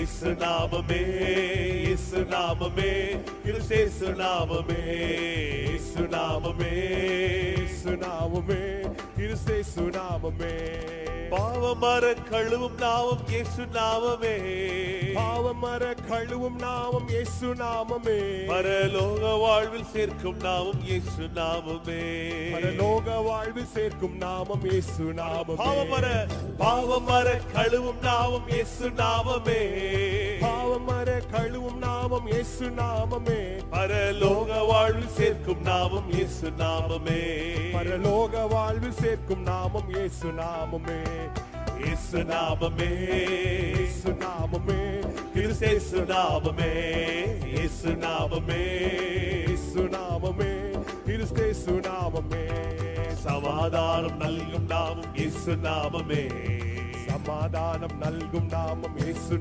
Is நாமமே is நாமமே கிறிஸ்தேசு நாமமே இஸ் நாமமே இஸ் நாமமே கிறிஸ்தேசு நாமமே. பாவமர கழுவும் நாமம் இயேசு நாமமே. பாவமர கழுவும் நாமம் இயேசு நாமமே. பரலோக வாழ்வில் சேர்க்கும் நாமம் இயேசு நாமமே. பரலோக வாழ்வு சேர்க்கும் நாமம் இயேசு நாமமே. பாவமர பாவமர கழுவும் நாமம் இயேசு நாமமே. பாவமர நாமம் இயேசு நாமமே. பரலோக வாழ்வு சேர்க்கும் நாமம் இயேசு நாமமே. பரலோக வாழ்வு சேர்க்கும் நாமம் இயேசு நாமமே. இயேசு நாமமே. இயேசு நாமமே. கிறிஸ்து நாமமே. இயேசு நாமமே. இயேசு நாமமே. கிறிஸ்து நாமமே. சமாதானம் நல்கும் நாமம் இயேசு நாமமே. சமாதானம் நல்கும் நாமம் இயேசு